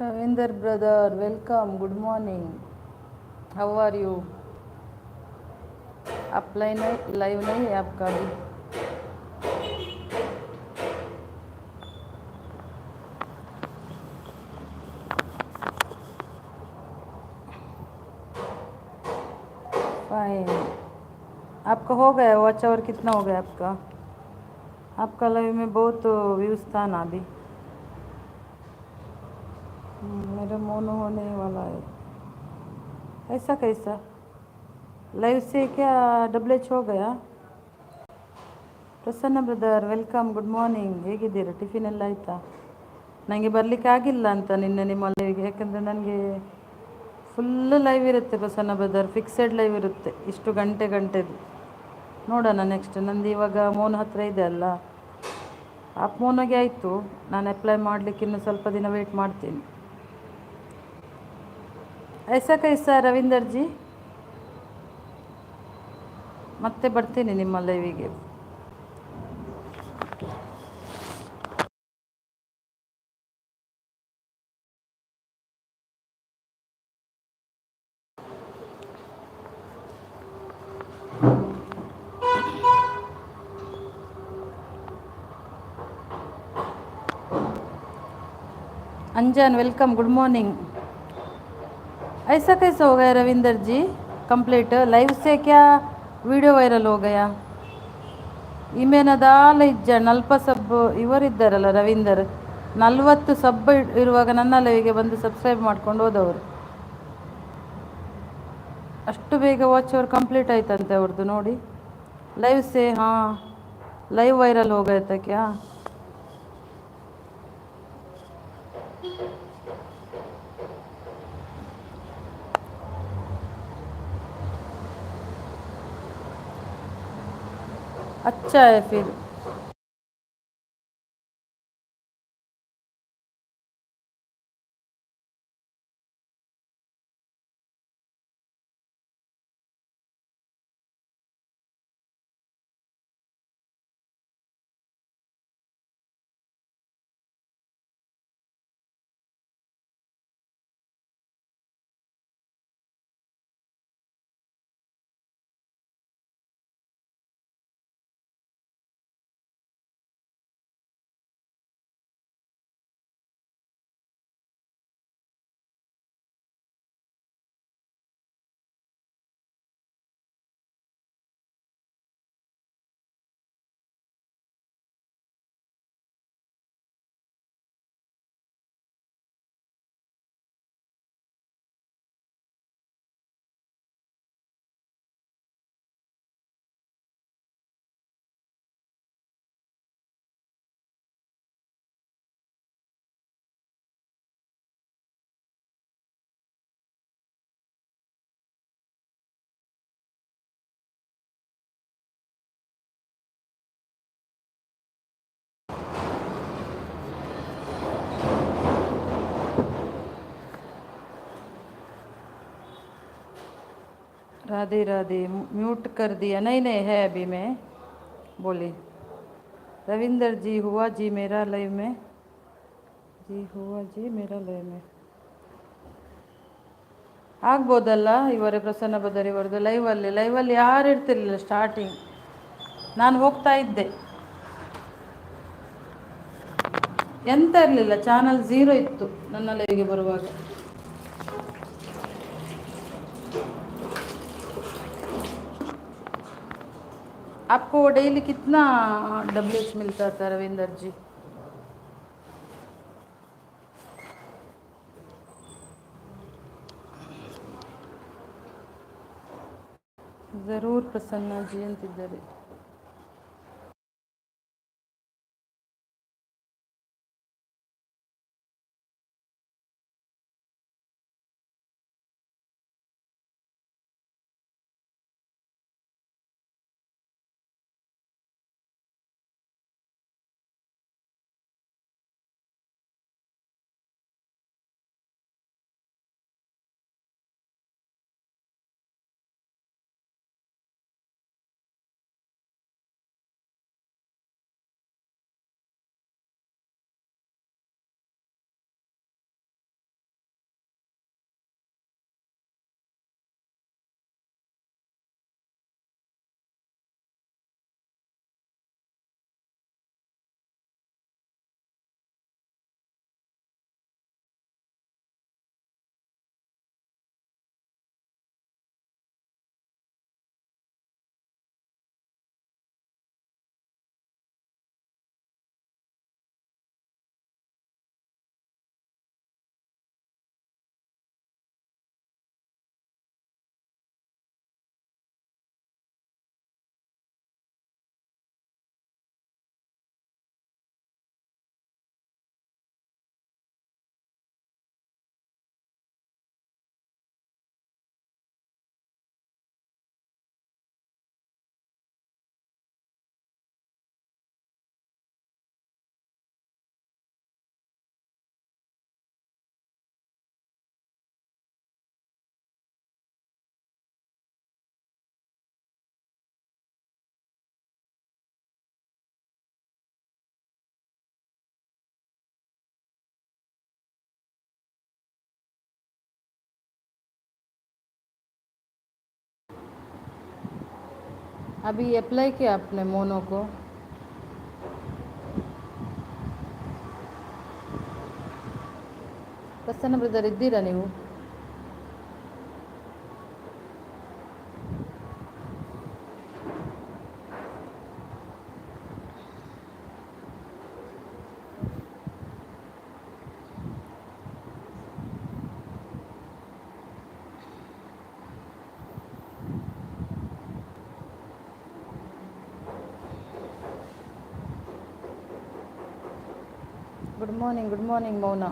Ravinder brother, welcome. Good morning. How are you? आप line live नहीं है आपका भी फाइन आपका हो गया वॉच आवर कितना हो गया आपका आपका लाइव में बहुत व्यूज़ था ना अभी मेरा मोनो होने वाला है ऐसा कैसा लाइव से क्या डबल एच हो गया Prasanna brother welcome good morning ಹೇಗಿದ್ದೀರಾ ಟಿಫಿನ್ ಎಲ್ಲ ಆಯಿತಾ ನನಗೆ ಬರಲಿಕ್ಕೆ ಆಗಿಲ್ಲ ಅಂತ ನಿನ್ನೆ ನಿಮ್ಮ ಲೈವ್ಗೆ ಯಾಕಂದರೆ ನನಗೆ ಫುಲ್ಲು ಲೈವ್ ಇರುತ್ತೆ ಪ್ರಸನ್ನ ಬ್ರದರ್ ಫಿಕ್ಸೆಡ್ ಲೈವ್ ಇರುತ್ತೆ ಇಷ್ಟು ಗಂಟೆ ಗಂಟೆದು ನೋಡೋಣ ನೆಕ್ಸ್ಟ್ ನಂದು ಇವಾಗ ಮೋನ್ ಹತ್ರ ಇದೆ ಅಲ್ಲ ಆಪ್ ಮೋನಿಗೆ ಆಯಿತು ನಾನು ಅಪ್ಲೈ ಮಾಡಲಿಕ್ಕೆ ಇನ್ನು ಸ್ವಲ್ಪ ದಿನ ವೆಯ್ಟ್ ಮಾಡ್ತೀನಿ ಐಸಾ ಕೈಸಾ ರವೀಂದರ್ಜಿ ಮತ್ತೆ ಬರ್ತೀನಿ ನಿಮ್ಮ ಲೈವಿಗೆ ಅಂಜಾನ್ ವೆಲ್ಕಮ್ ಗುಡ್ ಮಾರ್ನಿಂಗ್. ऐसा कैसा हो गया रविंदर जी कंप्लीट लाइव से क्या वीडियो वायरल हो गया ಇಮೇನದಾಲ ಇಜ್ಜ ನಲ್ಪ ಸಬ್ ಇವರಿದ್ದಾರಲ್ಲ ರವೀಂದರ್ ನಲ್ವತ್ತು ಸಬ್ ಇರುವಾಗ ನನ್ನ ಲೈವಿಗೆ ಬಂದು ಸಬ್ಸ್ಕ್ರೈಬ್ ಮಾಡ್ಕೊಂಡು ಹೋದವರು ಅಷ್ಟು ಬೇಗ ವಾಚ್ ಅವರ್ ಕಂಪ್ಲೀಟ್ ಆಯ್ತಂತೆ ಅವ್ರದ್ದು ನೋಡಿ ಲೈವ್ ಸೇ ಹಾಂ ಲೈವ್ ವೈರಲ್ ಹೋಗೈತೆ ಕ್ಯಾ अच्छा है फिर राधे राधे म्यूट कर दिया नहीं नहीं है अभी मैं बोली रविंदर जी हुआ जी मेरा लाइव में जी हुआ जी मेरा लाइव में ಆಗ್ಬೋದಲ್ಲ ಇವರೇ ಪ್ರಸನ್ನ ಬದರ್ ಇವರದ್ದು ಲೈವಲ್ಲಿ ಲೈವಲ್ಲಿ ಯಾರು ಇರ್ತಿರ್ಲಿಲ್ಲ ಸ್ಟಾರ್ಟಿಂಗ್ ನಾನು ಹೋಗ್ತಾ ಇದ್ದೆ ಎಂತ ಇರಲಿಲ್ಲ ಚಾನಲ್ ಝೀರೋ ಇತ್ತು ನನ್ನ ಲೈವ್ಗೆ ಬರುವಾಗ आपको डेली कितना डब्ल्यू एच मिलता था रविंदर जी ज़रूर प्रसन्न जी ಅಂತಿದ್ದಾರೆ अभी अप्लाई किया आपने मोनो को ಪ್ರಸನ್ನ ಬ್ರದರ್ ಇದ್ದೀರಾ ನೀವು ಗುಡ್ ಮಾರ್ನಿಂಗ್ ಗುಡ್ ಮಾರ್ನಿಂಗ್ ಮೌನ